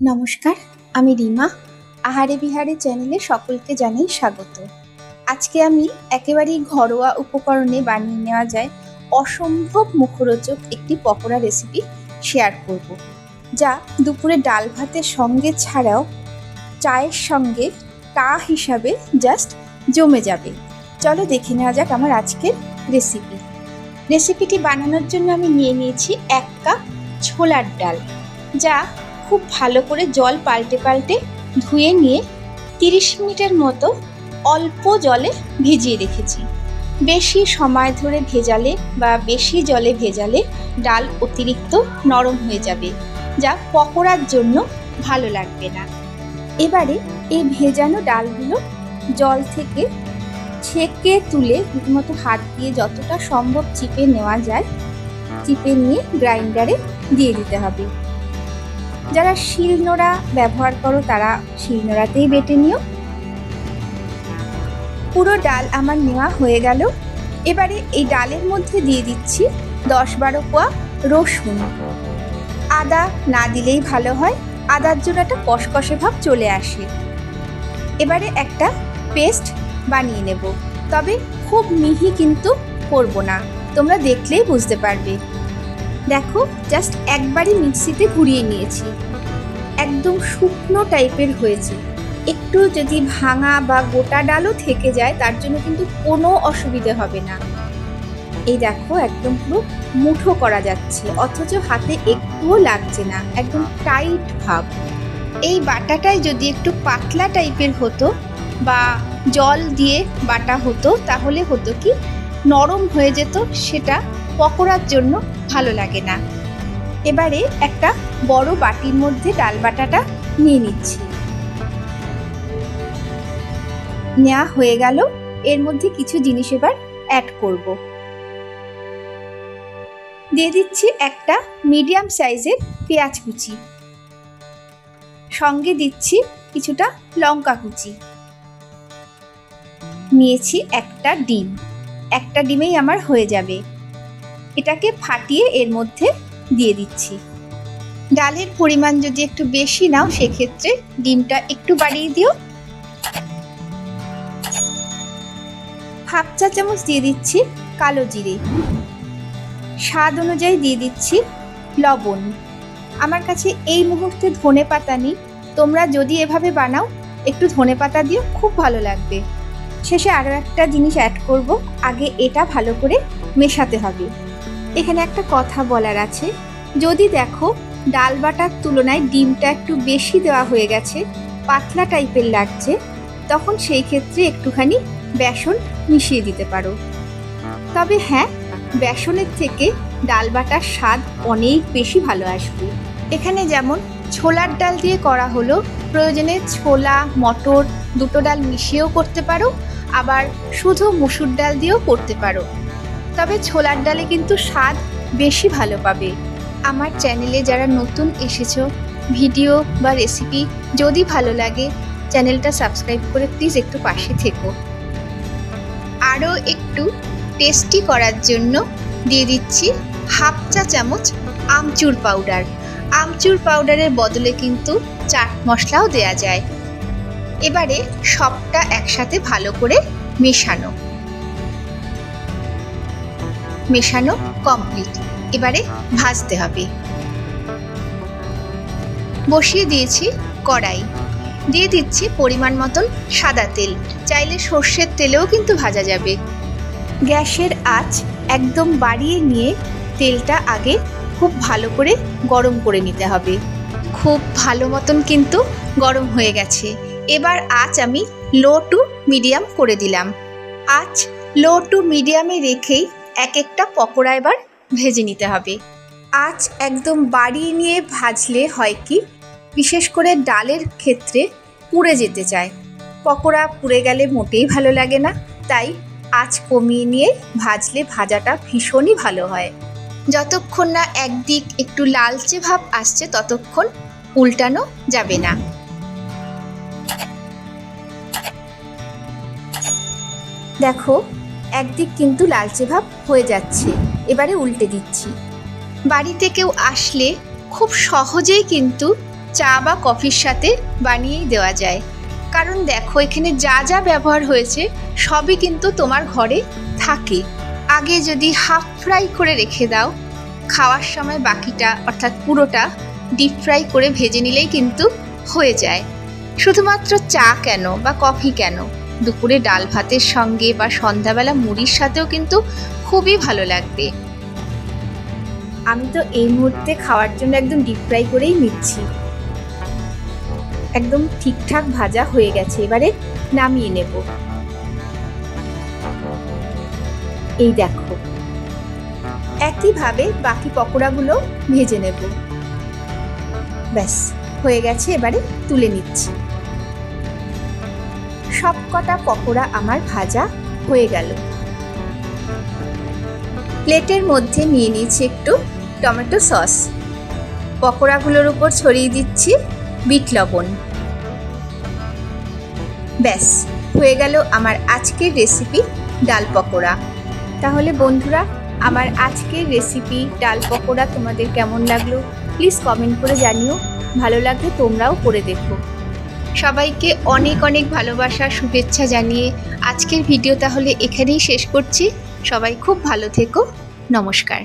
নমস্কার, আমি রিমা। আহারে বিহারে চ্যানেলে সকলকে জানাই স্বাগত। আজকে আমি একেবারেই ঘরোয়া উপকরণে বানিয়ে নেওয়া যায় অসম্ভব মুখরোচক একটি পকোড়া রেসিপি শেয়ার করব, যা দুপুরে ডাল ভাতের সঙ্গে ছাড়াও চায়ের সঙ্গে টা হিসাবে জাস্ট জমে যাবে। চলো দেখে নেওয়া যাক আমার আজকের রেসিপি রেসিপিটি বানানোর জন্য আমি নিয়ে নিয়েছি এক কাপ ছোলার ডাল, যা খুব ভালো করে জল পাল্টে পাল্টে ধুয়ে নিয়ে তিরিশ মিনিটের মতো অল্প জলে ভিজিয়ে রেখেছি। বেশি সময় ধরে ভেজালে বা বেশি জলে ভেজালে ডাল অতিরিক্ত নরম হয়ে যাবে, যা পকোড়ার জন্য ভালো লাগবে না। এবারে এই ভেজানো ডালগুলো জল থেকে ছেঁকে তুলে রীতিমতো হাত দিয়ে যতটা সম্ভব চিপে নেওয়া যায়, চিপে নিয়ে গ্রাইন্ডারে দিয়ে দিতে হবে। যারা শিলনোড়া ব্যবহার করো, তারা শিলনোড়াতেই বেটে নিও। পুরো ডাল আমার নেওয়া হয়ে গেল। এবারে এই ডালের মধ্যে দিয়ে দিচ্ছি দশ বারো কোয়া রসুন। আদা না দিলেই ভালো হয়, আদার জন্য একটা কষকষে ভাব চলে আসে। এবারে একটা পেস্ট বানিয়ে নেব। তবে খুব মিহি কিন্তু করব না, তোমরা দেখলেই বুঝতে পারবে। দেখো জাস্ট একবারই মিক্সিতে ঘুরিয়ে নিয়েছি। একদম শুকনো টাইপের হয়েছে। একটু যদি ভাঙা বা গোটা ডালও থেকে যায়, তার জন্য কিন্তু কোনো অসুবিধে হবে না। এই দেখো, একদম পুরো মুঠো করা যাচ্ছে, অথচ হাতে একটুও লাগছে না, একদম টাইট ভাব। এই বাটাটাই যদি একটু পাতলা টাইপের হতো বা জল দিয়ে বাটা হতো, তাহলে হতো কি, নরম হয়ে যেত, সেটা পকোড়ার জন্য ভালো লাগে না। এবারে একটা বড় বাটির মধ্যে ডাল বাটাটা নিয়ে নিচ্ছি। নেওয়া হয়ে গেল, এর মধ্যে কিছু জিনিস এবার অ্যাড করব। দিয়ে দিচ্ছি একটা মিডিয়াম সাইজের পেঁয়াজ কুচি। সঙ্গে দিচ্ছি কিছুটা লঙ্কা কুচি। নিয়েছি একটা ডিম। একটা ডিমেই আমার হয়ে যাবে। এটাকে ফাটিয়ে এর মধ্যে দিয়ে দিচ্ছি। ডালের পরিমাণ যদি একটু বেশি নাও, সেক্ষেত্রে ডিমটা একটু বাড়িয়ে দিও। হাফ চা চামচ দিয়ে দিচ্ছি কালো জিরে। স্বাদ অনুযায়ী দিয়ে দিচ্ছি লবণ। আমার কাছে এই মুহূর্তে ধনে পাতা নেই। তোমরা যদি এভাবে বানাও, একটু ধনে পাতা দিও, খুব ভালো লাগবে। শেষে আরও একটা জিনিস অ্যাড করব। আগে এটা ভালো করে মেশাতে হবে। এখানে একটা কথা বলার আছে। যদি দেখো ডাল বাটার তুলনায় ডিমটা একটু বেশি দেওয়া হয়ে গেছে, পাতলা টাইপের লাগছে, তখন সেই ক্ষেত্রে একটুখানি বেসন মিশিয়ে দিতে পারো। তবে হ্যাঁ বেসনের থেকে ডাল বাটার স্বাদ অনেক বেশি ভালো আসবে। এখানে যেমন ছোলার ডাল দিয়ে করা হলো, প্রয়োজনে ছোলা, মটর দুটো ডাল মিশিয়েও করতে পারো, আবার শুধু মুসুর ডাল দিয়েও করতে পারো। তবে ছোলার ডালে কিন্তু স্বাদ বেশি ভালো পাবে। আমার চ্যানেলে যারা নতুন এসেছ, ভিডিও বা রেসিপি যদি ভালো লাগে, চ্যানেলটা সাবস্ক্রাইব করে প্লিজ একটু পাশে থেকো। আরও একটু টেস্টি করার জন্য দিয়ে দিচ্ছি হাফ চা চামচ আমচুর পাউডার আমচুর পাউডারের বদলে কিন্তু চাট মশলাও দেয়া যায়। এবারে সবটা একসাথে ভালো করে মেশানো। মেশানো কমপ্লিট এবারে ভাজতে হবে। বসিয়ে দিয়েছি কড়াই। দিয়ে দিচ্ছি পরিমাণ মতন সাদা তেল। চাইলে সর্ষের তেলেও কিন্তু ভাজা যাবে। গ্যাসের আঁচ একদম বাড়িয়ে নিয়ে তেলটা আগে খুব ভালো করে গরম করে নিতে হবে। খুব ভালো মতন কিন্তু গরম হয়ে গেছে। এবার আঁচ আমি লো টু মিডিয়াম করে দিলাম। আঁচ লো টু মিডিয়ামে রেখেই এক একটা পকোড়া এবার ভেজে নিতে হবে। আঁচ একদম বাড়িয়ে নিয়ে ভাজলে হয় কি, বিশেষ করে ডালের ক্ষেত্রে পুড়ে যেতে চায়। পকোড়া পুড়ে গেলে মোটেই ভালো লাগে না, তাই আঁচ কমিয়ে নিয়ে ভাজলে ভাজাটা ভীষণই ভালো হয়। যতক্ষণ না একদিক একটু লালচে ভাব আসছে, ততক্ষণ উল্টানো যাবে না। দেখো, একদিক কিন্তু লালচে ভাব হয়ে যাচ্ছে। এবারে উল্টে দিচ্ছি। বাড়িতে কেউ আসলে খুব সহজেই কিন্তু চা বা কফির সাথে বানিয়েই দেওয়া যায়। কারণ দেখো, এখানে যা যা ব্যবহার হয়েছে, সবই কিন্তু তোমার ঘরে থাকে। আগে যদি হাফ ফ্রাই করে রেখে দাও, খাওয়ার সময় বাকিটা, অর্থাৎ পুরোটা, ডিপ ফ্রাই করে ভেজে নিলেই কিন্তু হয়ে যায়। শুধুমাত্র চা কেন বা কফি কেন? দুপুরে ডাল ভাতের সঙ্গে বা সন্ধ্যাবেলা মুড়ির সাথেও কিন্তু খুবই ভালো লাগবে। আমি তো এই মুহূর্তে খাওয়ার জন্য একদম ডিপ ফ্রাই করেই নিচ্ছি। একদম ঠিকঠাক ভাজা হয়ে গেছে, এবারে নামিয়ে নেব। এই দেখো, একইভাবে বাকি পকোড়াগুলো ভেজে নেব। ব্যাস, হয়ে গেছে, এবারে তুলে নিচ্ছি। কটা পকোড়া আমার ভাজা হয়ে গেল। প্লেটের মধ্যে নিয়ে নিয়েছি একটু টমেটো সস। পকোড়াগুলোর উপর ছড়িয়ে দিচ্ছি বিট লবণ। ব্যাস, হয়ে গেল আমার আজকের রেসিপি ডাল পকোড়া। তাহলে বন্ধুরা, আমার আজকের রেসিপি ডাল পকোড়া তোমাদের কেমন লাগল? প্লিজ কমেন্ট করে জানিও। ভালো লাগলে তোমরাও করে দেখো। সবাইকে অনেক অনেক ভালোবাসা, শুভেচ্ছা জানিয়ে আজকের ভিডিও তাহলে এখানেই শেষ করছি। সবাই খুব ভালো থেকো। নমস্কার।